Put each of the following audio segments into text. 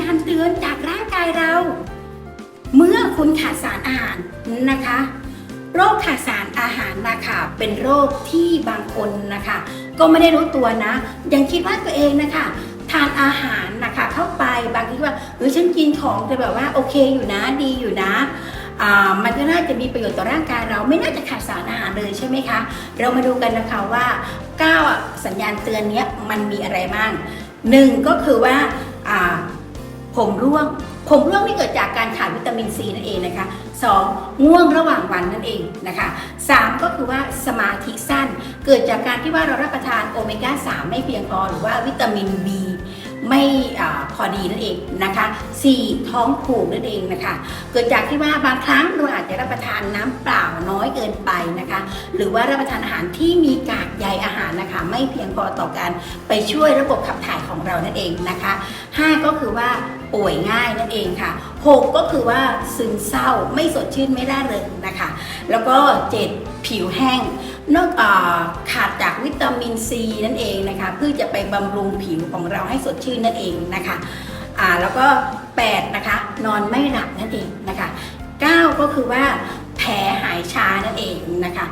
ญาณเตือนจากร่างกายเรา เมื่อคุณขาดสารอาหารนะคะ โรคขาดสารอาหารนะคะเป็นโรคที่บางคนนะคะ ก็ไม่ได้รู้ตัวนะ ยังคิดว่าตัวเองนะคะทานอาหารนะคะเข้าไปบางทีว่าเออฉันกินของแต่แบบว่าโอเคอยู่นะดีอยู่นะมันก็น่าจะมีประโยชน์ต่อร่างกายเราไม่น่าจะขาดสารอาหารเลยใช่ไหมคะ เรามาดูกันนะคะว่า9สัญญาณเตือนนี้มันมีอะไรบ้างหนึ่งก็คือว่า ผมร่วง ผมร่วงนี่เกิดจากการขาดวิตามินซีนั่นเองนะคะ สองง่วงระหว่างวันนั่นเองนะคะสามก็คือว่าสมาธิสั้น เกิดจากการที่ว่าเรารับประทานโอเมก้า 3 ไม่เพียงพอหรือว่าวิตามิน B ไม่อพอดีนั่นเองนะคะ 4. ท้องผูกนั่นเองนะคะ เกิดจากที่ว่าบางครั้งเราอาจจะรับประทานน้ำเปล่าน้อยเกินไปนะคะ หรือว่ารับประทานอาหารที่มีกากใยอาหารนะคะ ไม่เพียงพอต่อการไปช่วยระบบขับถ่ายของเรานั่นเองนะคะ 5 ก็คือว่าป่วยง่ายนั่นเองค่ะ 6 ก็คือว่าซึมเศร้าไม่ไม่สดชื่นไม่ร่าเริงนะคะ แล้วก็7ผิวแห้งนอกอาขาดจากวิตามินซีนั่นเองนะคะเพื่อจะไปบำรุงผิวของเราให้สดชื่นนั่นเองนะคะอ่าแล้วก็8นะคะนอนไม่หลับนั่นเองนะคะ9ก็คือว่าแผลหายชานั่นเองนะคะ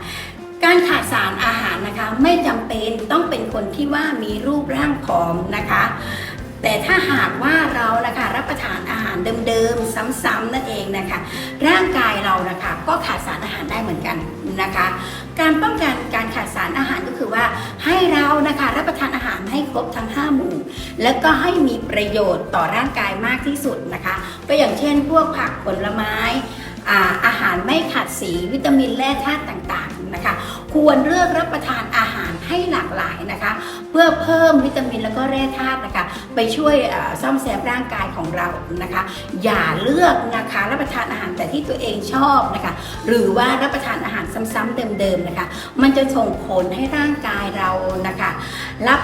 การขาดสารอาหารนะคะไม่จำเป็นต้องเป็นคนที่ว่ามีรูปร่างผอมนะคะ แต่ถ้าหากว่าเรานะคะ ซ้ำๆนั่นเองนะคะ ร่างกายเรานะคะก็ขาดสารอาหารได้เหมือนกันนะคะ การป้องกันการขาดสารอาหารก็คือว่าให้เรานะคะรับประทานอาหารให้ครบทั้ง 5 หมู่ แล้วก็ให้มีประโยชน์ต่อร่างกายมากที่สุดนะคะ ก็อย่างเช่น พวกผักผลไม้อาหารไม่ขาดสีวิตามินแร่ธาตุต่างๆนะคะ ควรเลือกรับประทานอาหาร นะคะ เพื่อเพิ่มวิตามินแล้วก็แร่ธาตุนะคะ ไปช่วยซ่อมแซมร่างกายของเรานะคะ อย่าเลือกนะคะรับประทานอาหารแต่ที่ตัวเองชอบนะคะ หรือว่ารับประทานอาหารซ้ำๆเดิมๆนะคะ มันจะส่งผลให้ร่างกายเรานะคะ รับ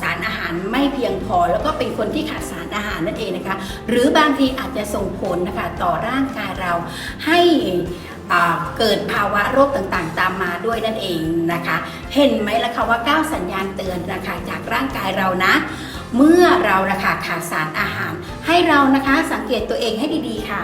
สารอาหารไม่เพียงพอแล้วก็เป็นคนที่ขาดสารอาหารนั่นเองนะคะ หรือบางทีอาจจะส่งผลนะคะต่อร่างกายเราให้ เกิดภาวะโรคต่างๆ ตามมาด้วยนั่นเองนะคะ เห็นไหมล่ะคะว่า 9 สัญญาณเตือนนะคะจากร่างกายเรานะ เมื่อเรานะคะขาดสารอาหาร ให้เรานะคะสังเกตตัวเองให้ดีๆค่ะ